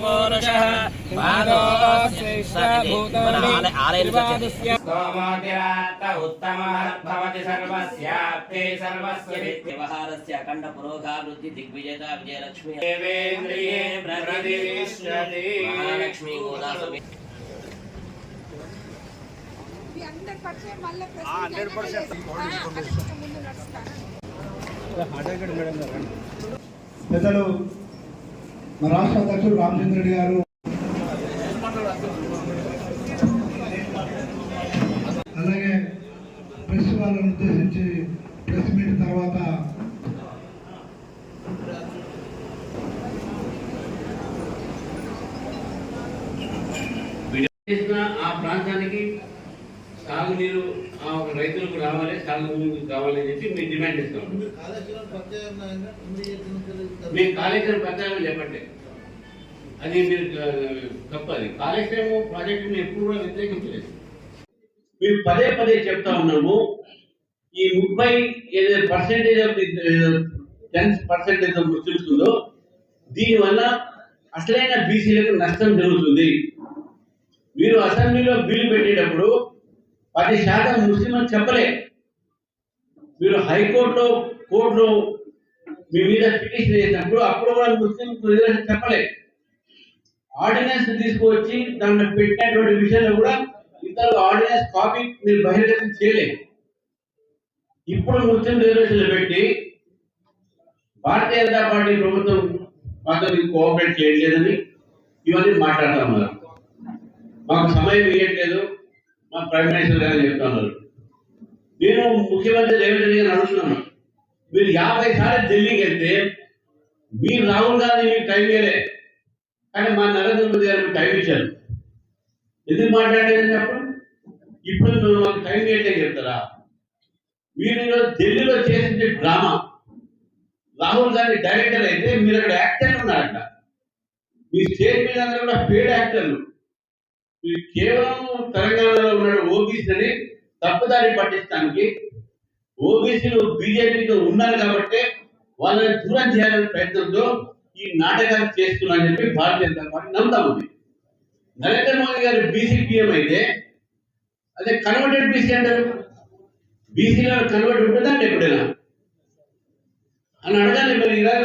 పూరుషः పాదోశ్రేష్ఠభూతాని త్రిపాదస్య స్తోమోతిరాత్త ఉత్తమः భవతి సర్వస్యాప్తే సర్వస్య వ్యవహారస్య అఖండ పురోగాభివృద్ధి దిగ్విజేత విజయలక్ష్మి. దేవేంద్రియే మహాలక్ష్మి ముందు నడుస్తాను. పెద్దలు మా రాష్ట్ర అధ్యక్షుడు రామచంద్ర రెడ్డి గారు. అలాగే ప్రెస్ వాళ్ళను ఉద్దేశించి ప్రెస్ మీట్ తర్వాత ఆ ప్రాంతానికి సాగునీరు ఆ రైతులకు రావాలి సాగునీరు కావాలి అని చెప్పి మేము డిమాండ్ చేస్తాం మీరు కాళేశ్వరం పత్రాలు చెప్పండి. అది మీరు ఆ, తప్పు అది. కాళేశ్వరం ప్రాజెక్టు మేము ఎప్పుడు కూడా వ్యతిరేకించలేదు. మేము పదే పదే చెప్తా ఉన్నాము ఈ ముప్పై ఏదైతే percentage of ten percentage of Muslims ఉందో దీనివల్ల అసలైన బీసీలకు నష్టం జరుగుతుంది. మీరు అసెంబ్లీలో బిల్లు పెట్టేటప్పుడు పది శాతం ముస్లిం చెప్పలే. మీరు హైకోర్టులో కోర్టులో మీ మీద పిటిషన్ చేసినప్పుడు అప్పుడు కూడా ముస్లిం రిజర్వేషన్ చెప్పలే. ఆర్డినెన్స్ తీసుకువచ్చి దాన్ని పెట్టినటువంటి విషయంలో కూడా ఇతరులు ఆర్డినెన్స్ కాపీ మీరు బహిర్గతం చేయలేదు ఇప్పుడు ముస్లిం రిజర్వేషన్లు పెట్టి భారతీయ జనతా పార్టీ ప్రభుత్వం మాతో మీకు కోఆపరేట్ చేయట్లేదని ఇవన్నీ మాట్లాడుతూ ఉన్నారు మాకు సమయం ఇవ్వట్లేదు మా ప్రైమ్ మినిస్టర్ గారు చెప్తున్నారు. నేను ముఖ్యమంత్రి రేవంత్ రెడ్డి గారిని అడుగుతున్నాను. మీరు యాభై సార్లు ఢిల్లీకి వెళ్తే మీరు రాహుల్ గాంధీ మీకు టైం ఇవ్వలే. కానీ మా నరేంద్ర మోదీ గారు మీకు టైం ఇచ్చారు. ఎందుకు మాట్లాడలేదని చెప్పండి ఇప్పుడు మీరు మాకు టైం ఇవ్వట్లేదు చెప్తారా? మీరు ఢిల్లీలో చేసిన డ్రామా. రాహుల్ గాంధీ డైరెక్టర్ అయితే మీరు అక్కడ యాక్టర్ ఉన్నారట. మీ స్టేట్ మీద అందరూ కూడా పేడ్ యాక్టర్లు. కేవలం తెలంగాణలో ఉన్న ఓబీసీని తప్పుదారి పట్టించడానికి ఓబీసీలు బీజేపీతో ఉన్నారు కాబట్టి వాళ్ళని దూరం చేయాలనే ప్రయత్నంతో ఈ నాటకాలు చేస్తున్నారని చెప్పి భారతీయ జనతా పార్టీ నమ్ముతా ఉంది. నరేంద్ర మోదీ గారు బీసీపీఎం అయితే అదే కన్వర్టెడ్ బీసీ అంటారు. బీసీలో కన్వర్ట్ ఉంటుందండి ఎప్పుడైనా? అని అడగాలి మరి ఈరోజు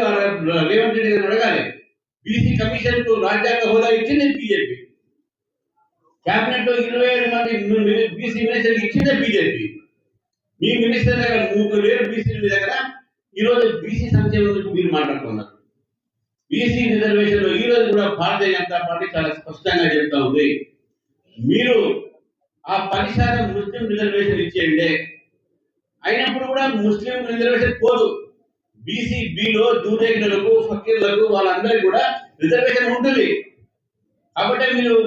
రేవంత్ రెడ్డి గారిని అడగాలి. బీసీ కమిషన్కు రాజ్యాంగ హోదా ఇచ్చింది బీజేపీ. క్యాబినెట్లో ఇరవై ఏడు మంది బీసీ మినిస్టర్ ఇచ్చిందే బీజేపీ. మీ మినిస్టర్ దగ్గర ముగ్గురు వేరు బీసీ మీ దగ్గర. ఈ రోజు బీసీ సంక్షేమం గురించి మీరు మాట్లాడుతున్నారు. బీసీ రిజర్వేషన్లో ఈ రోజు కూడా భారతీయ జనతా పార్టీ చాలా స్పష్టంగా చెప్తా ఉంది. మీరు ఆ పది శాతం ముస్లిం రిజర్వేషన్ ఇచ్చేయండి. అయినప్పుడు కూడా ముస్లిం రిజర్వేషన్ పోదు. బీసీ బిలో దూరేగులకు ఫకీర్లకు వాళ్ళందరికీ కూడా రిజర్వేషన్ ఉంటుంది. కాబట్టి మీరు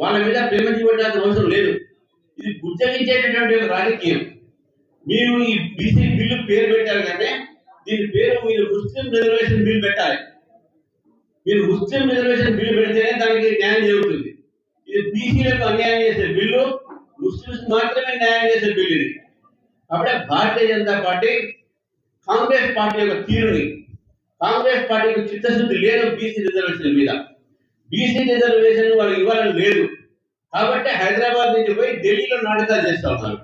వాళ్ళ మీద ప్రేమ చూపెట్టాల్సిన అవసరం లేదు. ఇది గుర్తించేటటువంటి ఒక రాజకీయం. మీరు ఈ బీసీ బిల్లు పేరు పెట్టారు కానీ దీని పేరు మీరు ముస్లిం రిజర్వేషన్ బిల్ పెట్టాలి. మీరు ముస్లిం రిజర్వేషన్ బిల్ పెడితేనే దానికి న్యాయం జరుగుతుంది. ఇది బీసీలకు అన్యాయం చేసే బిల్లు ముస్లిమ్స్ మాత్రమే న్యాయం చేసే బిల్లు ఇది. అప్పుడే భారతీయ జనతా పార్టీ కాంగ్రెస్ పార్టీ యొక్క తీరుని కాంగ్రెస్ పార్టీకి చిత్తశుద్ధి లేదు బీసీ రిజర్వేషన్ మీద. బీసీ రిజర్వేషన్ వాళ్ళు ఇవ్వాలని లేదు. కాబట్టి హైదరాబాద్ నుంచి పోయి ఢిల్లీలో నాటకాలు చేస్తా ఉన్నారు.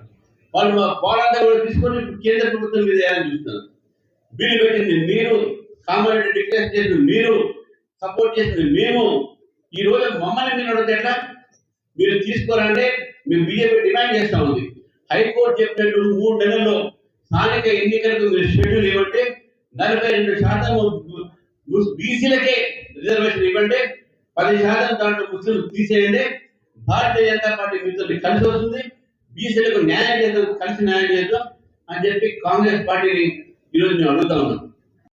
వాళ్ళు మా పోరాటం కూడా తీసుకొని కేంద్ర ప్రభుత్వం మీద వేయాలని చూస్తున్నారు. బిల్లు పెట్టింది మీరు కామారెడ్డి డిక్లేర్ చేసింది మీరు సపోర్ట్ చేసింది మేము. ఈ రోజు మమ్మల్ని మీరు అడిగితే ఎట్లా? మీరు తీసుకోరంటే మేము బీజేపీ డిమాండ్ చేస్తా ఉంది. హైకోర్టు చెప్పినట్టు మూడు నెలల్లో స్థానిక ఎన్నికలకు మీరు షెడ్యూల్ ఇవ్వండి నలభై రెండు శాతం బీసీలకే రిజర్వేషన్ ఇవ్వండి పది శాతం దాంట్లో ముస్లింలు తీసేయండి. భారతీయ జనతా పార్టీ మీతో కలిసి వస్తుంది. బీసీలకు న్యాయం చేద్దాం కలిసి న్యాయం చేద్దాం అని చెప్పి కాంగ్రెస్ పార్టీని ఈరోజు మేము అడుగుతా ఉన్నాం